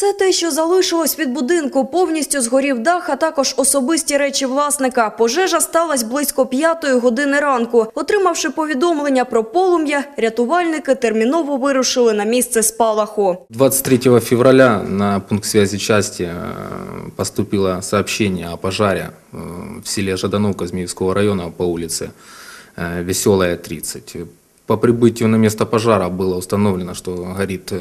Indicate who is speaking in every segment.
Speaker 1: Це те, що залишилось від будинку. Повністю згорів дах, а також особисті речі власника. Пожежа сталася близько п'ятої години ранку. Отримавши повідомлення про полум'я, рятувальники терміново вирушили на місце спалаху.
Speaker 2: 23 февраля на пункт связи части э, поступило сообщение о пожаре э, в селе Жадановка Змеевского района по улице э, Веселая, 30. По прибытию на место пожара было установлено, что горит э,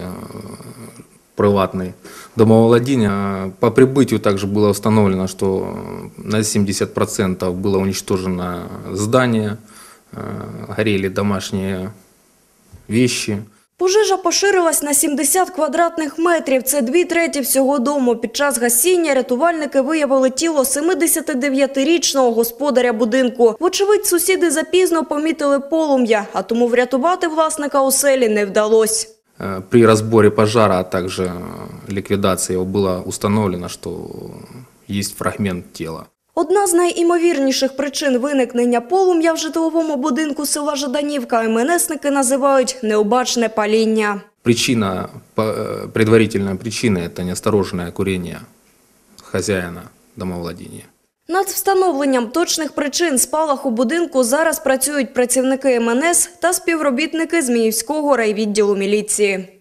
Speaker 2: приватный домовладение. А По прибытию также было установлено, что на 70% было уничтожено здание, э, горели домашние вещи.
Speaker 1: Пожежа поширилась на 70 квадратних метрів. Це дві треті всього дому. Під час гасіння рятувальники виявили тіло 79-річного господаря будинку. Вочевидь, сусіди запізно помітили полум'я, а тому врятувати власника оселі не вдалося.
Speaker 2: Э, При разборе пожара, а также э, ликвидации его было установлено, что есть фрагмент тела.
Speaker 1: Одна з найімовірніших причин виникнення полум'я в житловому будинку села Жаданівка МНСники називають необачне паління.
Speaker 2: Причина, по- э, предварительная причина – это неосторожное курение хозяина домовладения.
Speaker 1: Над встановленням точних причин спалаху будинку зараз працюють працівники МНС та співробітники Зміївського райвідділу міліції.